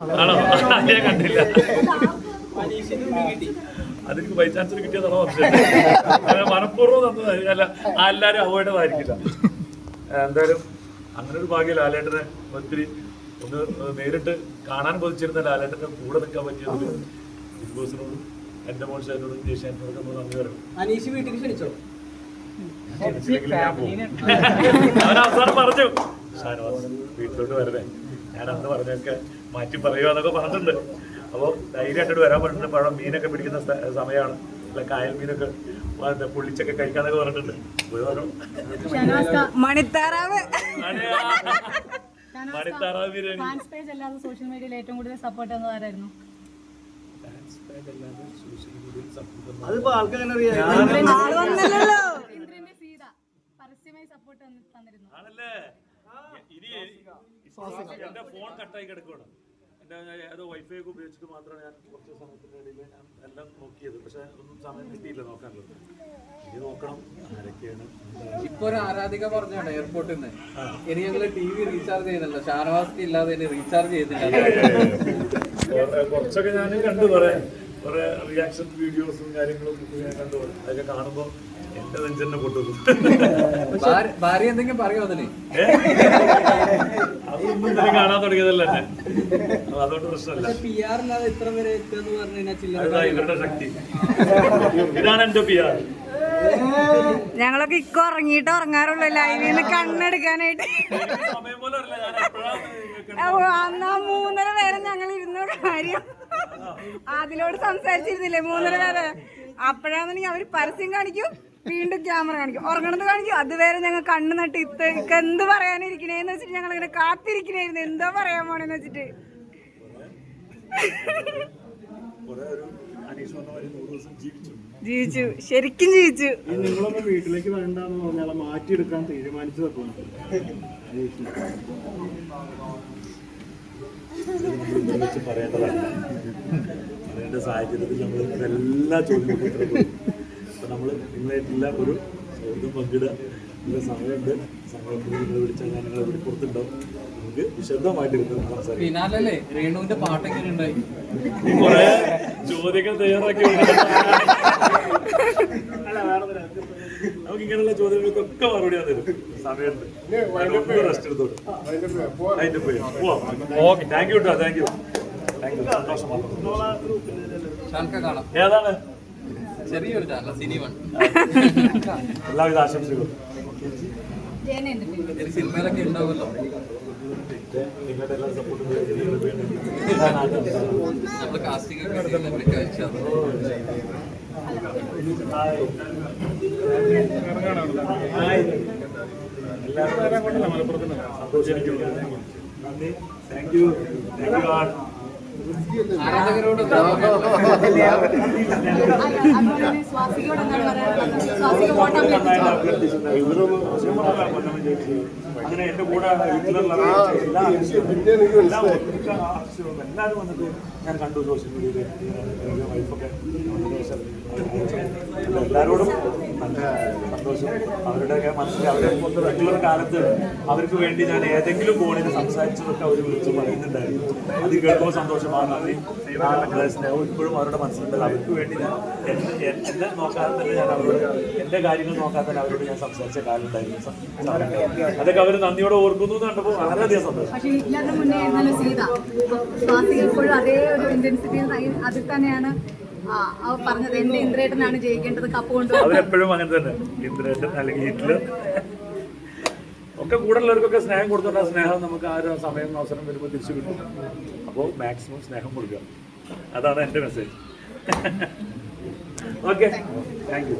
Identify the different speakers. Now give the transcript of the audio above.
Speaker 1: ആണോ? ഞാൻ കണ്ടില്ല. അതെനിക്ക് ബൈ ചാൻസ് കിട്ടിയതാണോ പക്ഷേ മനഃപൂർവം തന്നതായി അല്ല എല്ലാവരും അവോയ്ഡ് ആയിരിക്കില്ല എന്തായാലും അങ്ങനെ ഒരു ഭാഗ്യം ലാലേട്ടനെ ഒത്തിരി ഒന്ന് നേരിട്ട് കാണാൻ കൊതിച്ചിരുന്ന ലാലേട്ടന്റെ കൂടെ നിൽക്കാൻ പറ്റിയത് ബിഗ് ബോസിനോടും എന്റെ മോൻ ഷാനോടും ജയശാനോടൊക്കെ ഒന്ന് നന്ദി പറയും
Speaker 2: അനീഷ് വീട്ടിൽ ക്ഷണിച്ചോ.
Speaker 1: അവൻ അവസാനം പറഞ്ഞു ഷാനവാസ് വീട്ടിലോട്ട് വരണേ. ഞാൻ അന്ന് പറഞ്ഞൊക്കെ മാറ്റി പറയുക പറഞ്ഞിട്ടുണ്ട്. അപ്പോൾ ധൈര്യമായിട്ട് വരാൻ പറഞ്ഞിട്ടുണ്ട്. പഴം മീനൊക്കെ പിടിക്കുന്ന സമയമാണ്. അല്ല കായൽ മീനൊക്കെ പുള്ളിച്ചൊക്കെ കഴിക്കാന്നൊക്കെ പറഞ്ഞിട്ടുണ്ട്.
Speaker 3: മണിത്താറാവ്.
Speaker 1: ബിരിയാണി.
Speaker 3: സോഷ്യൽ മീഡിയയിൽ ഏറ്റവും കൂടുതൽ സപ്പോർട്ട്
Speaker 2: അതിപ്പോ അറിയാം?
Speaker 1: ആണല്ലേ? ഇനി എന്റെ ഫോൺ കട്ടായി കിടക്കുകയാണ് എന്റെ ഏതോ വൈഫൈ ഒക്കെ ഉപയോഗിച്ചിട്ട് മാത്രമാണ് ഞാൻ കുറച്ച് സമയത്തിന്റെ ഇടയിൽ ഞാൻ എല്ലാം നോക്കിയത്. പക്ഷെ ഒന്നും സമയം കിട്ടിയില്ല നോക്കാനുള്ളത്. ഇനി നോക്കണം ആരൊക്കെയാണ്.
Speaker 4: ഇപ്പൊ ഒരു ആരാധിക പറഞ്ഞാണ് എയർപോർട്ടിൽ നിന്ന് ഇനി ഞങ്ങൾ ടി വി റീചാർജ് ചെയ്യുന്നില്ല ഷാനവാസ്തി ഇല്ലാതെ റീചാർജ്
Speaker 1: ചെയ്തില്ല കുറച്ചൊക്കെ ഞാൻ കണ്ടു കുറെ കുറെ റിയാക്ഷൻ വീഡിയോസും കാര്യങ്ങളും ഞാൻ കണ്ടു. അതൊക്കെ കാണുമ്പോൾ എന്റെ നെഞ്ചെന്നെ പൊട്ടുന്നു
Speaker 4: ഭാര്യ- എന്തെങ്കിലും പറയോ അതിന്?
Speaker 1: അതൊന്നും ഇതുവരെ കാണാൻ തുടങ്ങിയതല്ല എന്നെ. അതുകൊണ്ട് പ്രശ്നമല്ല.
Speaker 2: പി ആർ ഇത്ര വരെ എത്തുക
Speaker 1: പറഞ്ഞാൽ ഇവരുടെ ശക്തി. ഇതാണ് എന്റെ പി ആർ
Speaker 3: ഞങ്ങളൊക്കെ ഇക്കോ ഇറങ്ങിയിട്ട് ഉറങ്ങാറുള്ളൂ. ലൈവിൽ നിന്ന് കണ്ണെടുക്കാനായിട്ട്. അന്നാ മൂന്നര നേരം ഞങ്ങൾ ഇരുന്നോ കാര്യം. അതിലോട് സംസാരിച്ചിരുന്നില്ലേ മൂന്നര നേരം അപ്പോഴാണെന്നുണ്ടെങ്കിൽ അവർ പരസ്യം കാണിക്കും വീണ്ടും ക്യാമറ കാണിക്കും. ഉറങ്ങണത് കാണിക്കും. അതുവരെ ഞങ്ങൾ കണ്ണു നട്ട് ഇത്തേക്ക് എന്ത് പറയാനിരിക്കണേന്ന് വെച്ചിട്ട് ഞങ്ങൾ ഇങ്ങനെ കാത്തിരിക്കണായിരുന്നു. എന്തോ പറയാൻ പോണെന്ന് വെച്ചിട്ട്.
Speaker 1: ജീവിച്ചു.
Speaker 3: ശരിക്കും ജീവിച്ചു.
Speaker 5: നിങ്ങളൊക്കെ വീട്ടിലേക്ക് വേണ്ടെന്ന് പറഞ്ഞാൽ മാറ്റിയെടുക്കാൻ തീരുമാനിച്ചതൊക്കെ
Speaker 1: ഇത് വെച്ച് പറയേണ്ടതല്ല പറയേണ്ട സാഹചര്യത്തിൽ നമ്മൾ എല്ലാ ഉത്തരം അപ്പൊ നമ്മൾ നിങ്ങളായിട്ടുള്ള ഒരു സൗഹൃദം പങ്കിടുക. നിങ്ങളുടെ സമയമുണ്ട്. സമയത്ത് നിങ്ങൾ വിളിച്ചാൽ ഞാൻ നിങ്ങളെ ഇവിടെ പുറത്തുണ്ടാവും നമുക്ക് വിശദമായിട്ട് സംസാരിക്കാം.
Speaker 4: രേണുവിന്റെ പാട്ടെങ്ങനെ ഉണ്ടായി
Speaker 1: കുറെ ചോദ്യങ്ങൾ തയ്യാറാക്കി നമുക്ക് ഇങ്ങനെയുള്ള ചോദ്യങ്ങൾക്കൊക്കെ മറുപടി ഞാൻ തരും സമയമുണ്ട് റെസ്റ്റ് എടുത്തോളൂ. ഓക്കെ താങ്ക് യു കേട്ടോ താങ്ക് യു താങ്ക് യു സന്തോഷം ഏതാണ്?
Speaker 4: ചെറിയൊരു ചാനൽ സിനി വൺ.
Speaker 1: എല്ലാവിധ ആശംസകളും.
Speaker 4: സിനിമയിലൊക്കെ ഉണ്ടാവുമല്ലോ.
Speaker 1: നിങ്ങളുടെ എല്ലാ സപ്പോർട്ടും
Speaker 4: നമ്മൾ കാസ്റ്റിംഗ് ഒക്കെ
Speaker 1: അങ്ങനെ എന്റെ കൂടെ എല്ലാവരും വന്നിട്ട് ഞാൻ കണ്ടു സോഷ്യൽ മീഡിയയിൽ വൈഫൊക്കെ എല്ലാവരോടും നല്ല സന്തോഷം. അവരുടെ മനസ്സിൽ അവരെ റെഗുലർ കാലത്ത് അവർക്ക് വേണ്ടി ഞാൻ ഏതെങ്കിലും ഫോണിൽ സംസാരിച്ചതൊക്കെ അവർ വിളിച്ച് പറയുന്നുണ്ടായിരുന്നു. അത് കേൾക്കുമ്പോൾ സന്തോഷമാണ് നന്ദി. അവരുടെ സ്നേഹം ഇപ്പോഴും അവരുടെ മനസ്സിലുണ്ട്. അവർക്ക് വേണ്ടി ഞാൻ എന്നെ നോക്കാതെ തന്നെ ഞാൻ അവരോട് എന്റെ കാര്യങ്ങൾ നോക്കാതെ തന്നെ അവരോട് ഞാൻ സംസാരിച്ച കാലം ഉണ്ടായിരുന്നു അതൊക്കെ അവർ നന്ദിയോടെ ഓർക്കുന്നു എന്ന് കണ്ടപ്പോൾ വളരെയധികം സന്തോഷം.
Speaker 3: അതിൽ തന്നെയാണ് പറഞ്ഞത് എന്റെ ഇന്ദ്രേട്ടനാണ് ജയിക്കേണ്ടത് കപ്പ് കൊണ്ടുവന്നത്
Speaker 1: അവരെപ്പോഴും അങ്ങനെ തന്നെ. ഇന്ദ്രേട്ടൻ അല്ലെങ്കിൽ ഹിറ്റ്ലർ. ഒക്കെ കൂടുതലുള്ളവർക്കൊക്കെ സ്നേഹം കൊടുത്തോണ്ട് ആ സ്നേഹം നമുക്ക് ആ ഒരു സമയം അവസരം വരുമ്പോൾ തിരിച്ചു കിട്ടും. അപ്പോൾ മാക്സിമം സ്നേഹം കൊടുക്കുക. അതാണ് എന്റെ മെസ്സേജ് ഓക്കെ താങ്ക് യു